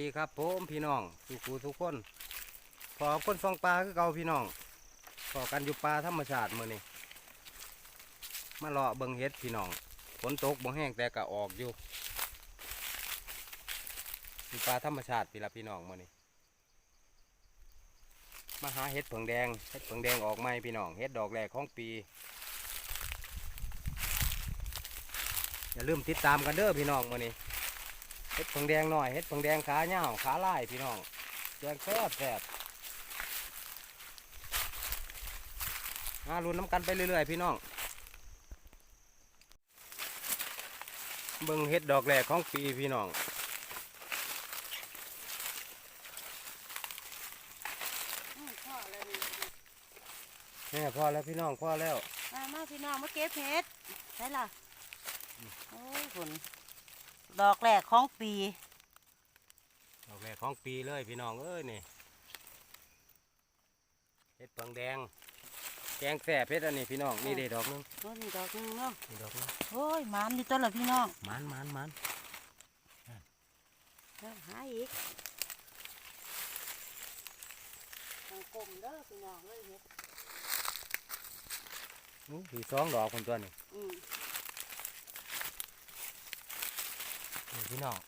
ดีครับผมพี่น้องทุกผู้ทุกคนพอคนฟองปลาคือเก่าพี่น้องพอกันอยู่ปลาธรรมชาติมือนี้มาเลาะเบิ่งเฮ็ดพี่น้องฝนตกบ่แห้งแต่ก็ออกอยู่อยู่ปลาธรรมชาติพี่ละพี่น้องมือนี้มาหาเฮ็ดเผงแดงเฮ็ดเผงแดงออกใหม่พี่น้องเฮ็ดดอกแรกของปีอย่าลืมติดตามกันเด้อพี่น้องมือนี้ เห็ดผงแดงหน่อยเห็ดผงแดงขาเน่าขาลายพี่น้องแดงแซ่บแซ่บมาลุ้นน้ำกันไปเรื่อยๆพี่น้องเบิ่งเห็ดดอกแรกของปีพี่น้องแล้วนี่แม่พอแล้วพี่น้องพอแล้ว มามาพี่น้องมาเก็บเห็ดใช่ล่ะ โอ้ยฝน ดอกแรกของปี ดอกแรกของปีเลยพี่น้องเอ้ยนี่เห็ดผงแดงแกงแซ่บเห็ดอันนี้พี่น้องนี่เด็ดดอกหนึงโอ้ยนี่ดอกหนึงเนาะนี่ดอกหนึงโอ้ยหมันอยู่ต้นละพี่น้องมันมันมันเดี๋ยวหาอีกทางกลมเด้อพี่น้องเลยเห็ดอู้สีสองดอกคนตัวนี้ อืม นี่พี่น้อง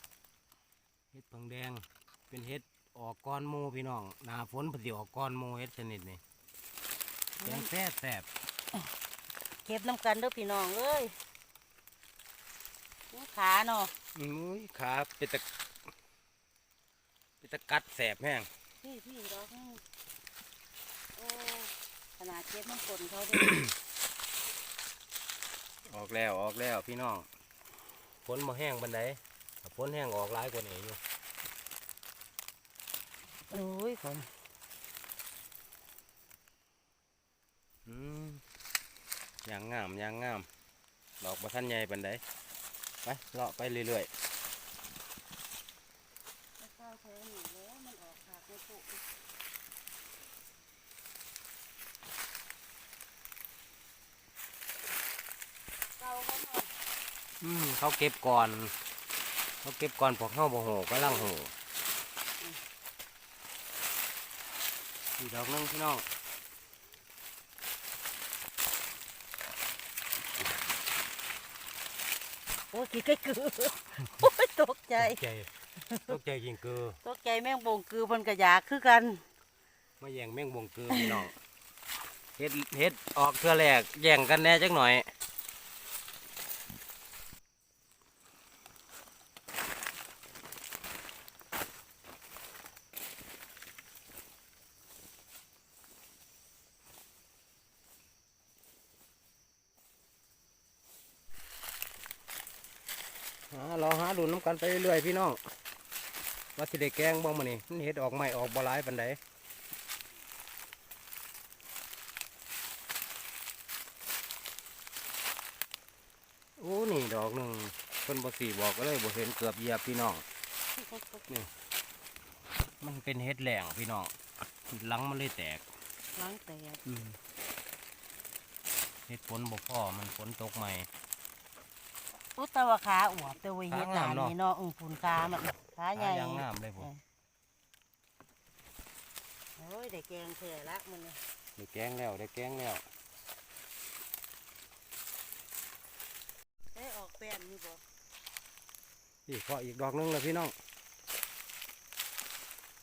เห็ดผงแดงเป็นเห็ดออกก้อนหมูพี่น้องหนาฝนพอดีออกก้อนหมูเห็ดชนิดนี้แกงแซ่บแซ่บเก็บน้ำกันเด้อพี่น้องเอ้ยนี่ขาเนาะอุ้ยขาเป็นตะเป็นตะกัดแสบแห้งพี่พี่ดอกหนึงโอ้ขนาดเก็บน้ำฝนเขาเด้อออกแล้วออกแล้วพี่น้องฝนมาแห้งบันได ถ้าฝนแห้งออกหลายกว่านี้อยู่โอ้ยฝนอืมยางงามยางงามดอกประทันใหญ่บันไดไปเลาะไปเรื่อยไม่เข้าแท้หนูแล้วมันออกขากในปุกเก่าเขาหน่อยๆอืมเขาเก็บก่อน เขาเก็บก่อนพวกเข้าบ่โหก็ลังโหอีกดอกหนึงพี่น้องโอ้ยกี่ไก่กือโอ้ยตกใจ ตกใจตกใจจริงคือตกใจแม่งบงกือเพิ่นก็อยากคือกัน มาแย่งแม่งบงคือพี่น้องเฮ็ดเฮ็ดออกเทื่อแรกแย่งกันแหน่จักหน่อย เราหาดูน้ำกันไปเรื่อยๆพี่น้องว่าสิได้แกงบ้างมานี่มันเฮ็ดออกใหม่ออกบ่หลายปานใดโอ้นี่ดอกหนึ่งเพิ่นบ่สีบอกก็เลยบ่เห็นเกือบเหยียบพี่น้องมันเป็นเห็ดแหลงพี่น้องหลังมันเลยแตกล้างแตกเห็ดฝนบ่พอมันฝนตกใหม่ อุตตวาขาอวบแต่ว่าเฮ็ดขาหงามเนาะลานนี่เนาะอึ้งฝุ่นขามันขาใหญ่ยางงามเลยผมโอ้ยได้แกงเท่ละมันนี่ได้แกงแล้วได้แกงแล้วได้ออกแป้นนี่บ่อีกพออีกดอกหนึงแล้วพี่น้อง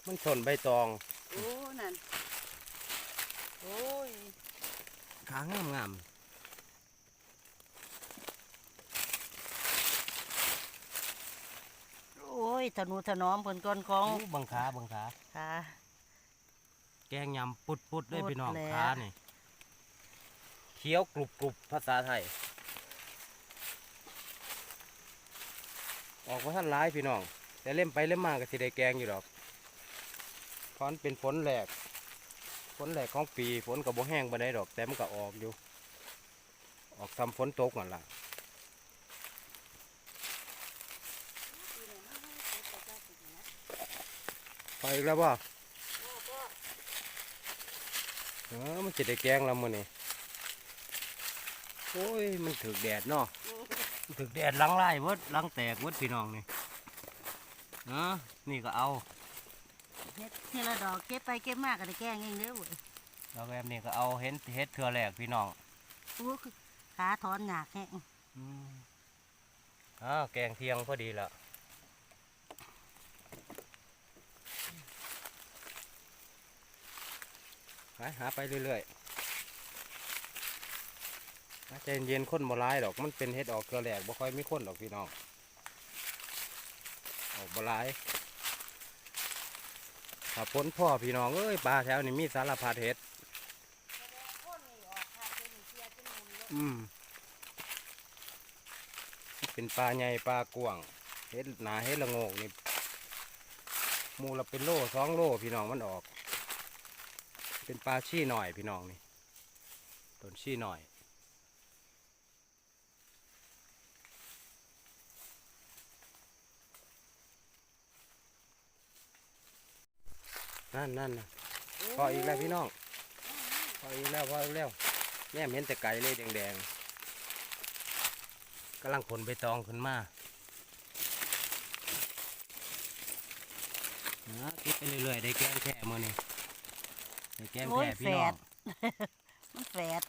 มันชนใบตอง โอ้ นั่น โอ้ยขางามงาม โอ้ ยธนูถนอมเพิ่นก่อนขอโอ้งบังขาบังขาขาแกงยำปุดปุดๆเลยปุดพี่น้องแล้ว ขานี่เคี้ยวกรุบกรุบภาษาไทย ออกมาท่านร้ายพี่น้อง แต่เล่มไปเล่มมาก็สิได้แกงอยู่ดอกเพราะมันเป็นฝนแหลกฝนแหลกของปีฝนกับบ่แห้งบ่ได้ดอกแต่มันก็ออกอยู่ ออกทำฝนตกนั่นล่ะ ไปอีกแล้วบ่เออมันจะได้แกงแล้วมื้อนี้โอ้ย มันถึกแดดเนาะมันถึกแดดหลังไล่เวิดหลังแตกเวิดพี่น้องนี่เนาะนี่ก็เอาเฮ็ดทีละดอกเก็บไปเก็บมากก็ได้แกงเองเด้อเว้ยดอกแบบนี้ก็เอาเห็นเฮ็ดเทือแรกพี่น้องอู้คือขาถอนหยากแห้งอ้าวแกงเที่ยงพอดีละ ไปหาไปเรื่อยๆใจเย็นๆคนบ่ร้ายดอก มันเป็นเฮ็ดออกเกลือแหลกบ่ค่อยมีคนดอกพี่น้องออกบ่ร้ายถ้าพ้นพ่อพี่น้องเอ้ยปลาแถวนี้มีสารพัดเฮ็ดอืมเป็นปลาใหญ่ปลากวางเฮ็ดหนาเฮ็ดละโงกนี่หมูละเป็นโลสองโลพี่น้องมันออก เป็นปลาชี้หน่อยพี่น้องนี่ต้นชี้หน่อย นั่นนั่นนะพออีกแล้วพี่น้องพออีกแล้วพออีกแล้วแม่เห็นแต่ไก่เลยแดงๆกำลังขนใบตองขึ้นมานะคิดไปเรื่อยๆได้แกงแค่มือนี่ ได้แกงแค่พี่น้องมันแฝด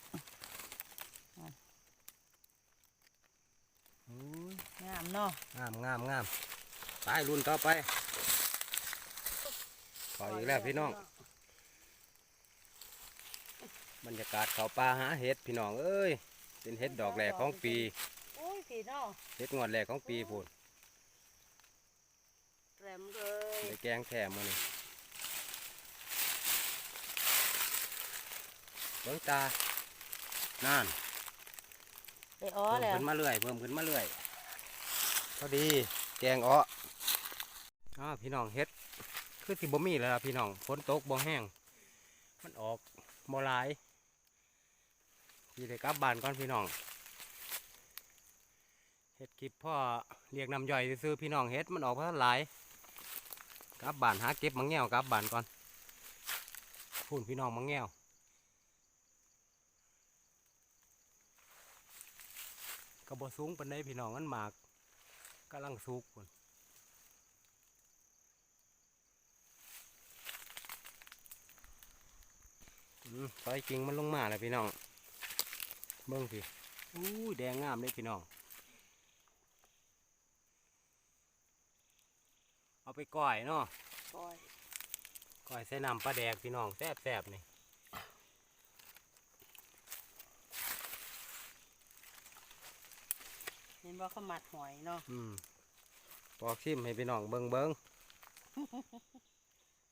อุ้ยงามเนาะงามงามงามไปรุ่นต่อไปพออีกแล้วพี่น้อง บรรยากาศเขาป่าหาเห็ดพี่น้องเอ้ย เป็นเห็ดดอกแรกของปีโอ้ยพี่เนาะเห็ดงวดแรกของปีพูนแรมเลยในแกงแถมมือนี่ เบิ้งตา นั่นไปอ้อเพิ่มแล้ว ขึ้นมาเรื่อยเพิ่มขึ้นมาเรื่อยพอดีแกงอ้ออ้าวพี่น้องเห็ด คือสิบ่มีแล้วล่ะพี่น้องฝนตกบ่แห้ง มันออกบ่หลายพี่ได้กลับบ้านก่อนพี่น้องเห็ดคลิปพ่อเรียกน้ำย่อยซื้อๆพี่น้องเห็ดมันออกเพราะหลายกลับบ้านหาเก็บมังแง่วกลับบ้านก่อนพูนพี่น้องมังแง่ว กระบอสูงปันไดพี่น้องมันหมากกำลังสุกพุ่นอืมซอยจริงมันลงมาแล้วพี่น้อง เบิ้งพี่อู้ยแดงงามเลยพี่น้อง เอาไปก้อยเนาะปล่อยก้อยใส่น้ำปลาแดกพี่น้องแซ่บๆนี่ เห็น ว่าเขามัดหอยเนาะอืมปอกชิมให้พี่น้องเบิงเบิง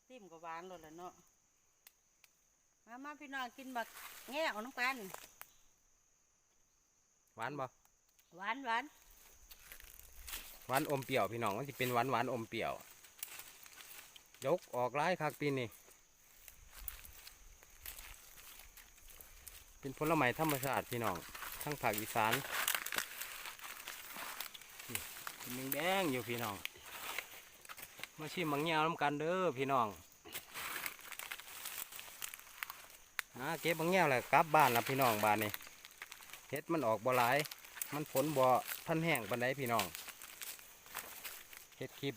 ติ้มก็หวานเลยละเนาะมามาพี่น้องกินบักแง่เอาน้ำกันหวานบ่หวานหวานหวานอมเปรี้ยวพี่น้องมันจะเป็นหวานหวานอมเปรี้ยวยกออกร้ายคักปีนี่เป็นผลไม้ธรรมชาติพี่น้องทั้งภาคอีสานนี่ เป็นแดงๆอยู่พี่น้อง มาชิมมังเงียวน้ำกันเด้อพี่น้องนะเก็บมังเงียวแหละกลับบ้านแล้วพี่น้องบ้านนี่เฮ็ดมันออกบ่หลาย มันฝนบ่ท่านแห้งปันไดพี่น้องเฮ็ดคลิป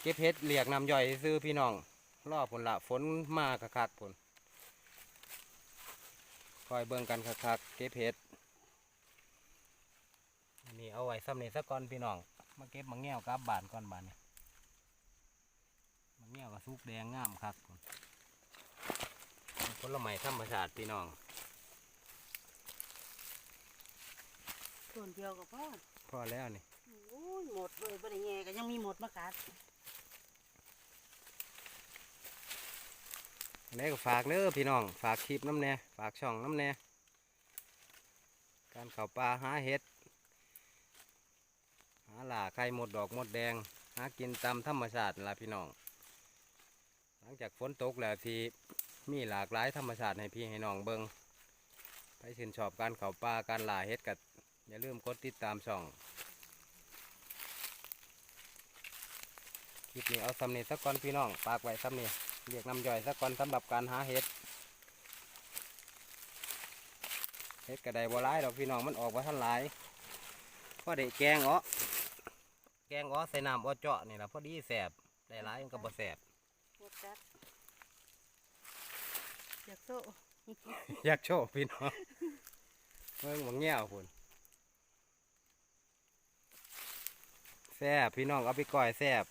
เก็บเฮ็ดเรียกน้ำย่อยซื้อพี่น้องรอผลละฝนมากคักๆผลคอยเบิ่งกันคักๆเก็บเฮ็ด นนี้เอาไว้ซ้ำเนสักก่อนพี่น้อง มาเก็บมังแง่วกลับบ้านก่อนบ้านนี่มังแง่วกับสุกแดงงามคักพุ่นเป็นผลไม้ธรรมชาติพี่น้องส่วนเดียวกับพ่อพอแล้วนี่โอ้ยหมดเลยบริแง่ก็ยังมีหมดมากัดอันนี้ก็ฝากเด้อพี่น้อง ฝากคลิปน้ำแน่ฝากช่องน้ำแน่การเข่าปลาหาเห็ดหาหล่าไข่หมดดอกหมดแดง หากินตามธรรมชาติล่ะพี่น้อง หลังจากฝนตกแล้วทีมีหลากหลายธรรมชาติให้พี่ให้น้องเบิงไปชื่นชอบการเข่าปลาการล่าเห็ดกัดอย่าลืมกดติดตามช่องคลิปนี้เอาสำเนีสักก่อนพี่น้องฝากไว้สำเนีเรียกน้ำย่อยสักก่อนสำหรับการหาเห็ดเห็ดกระไดบัวร้ายดอกพี่น้องมันออกมาทันหลายพอได้แกงเหรอ แกงอ้อใส่น้ำอ้อเจาะนี่ล่ะพอดีแสบได้หลายมันก็บ่แสบปวดจัดอยากโซ่อยากโชว์พี่น้องเบิ่งบ่งแง่วพุ่นแซ่บพี่น้องเอาไปก่อยแซ่บ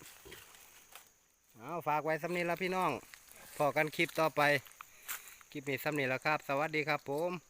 เอาฝากไว้สำนี้ละพี่น้องพอกันคลิปต่อไป คลิปนี้สำนี้แล้วครับ สวัสดีครับผม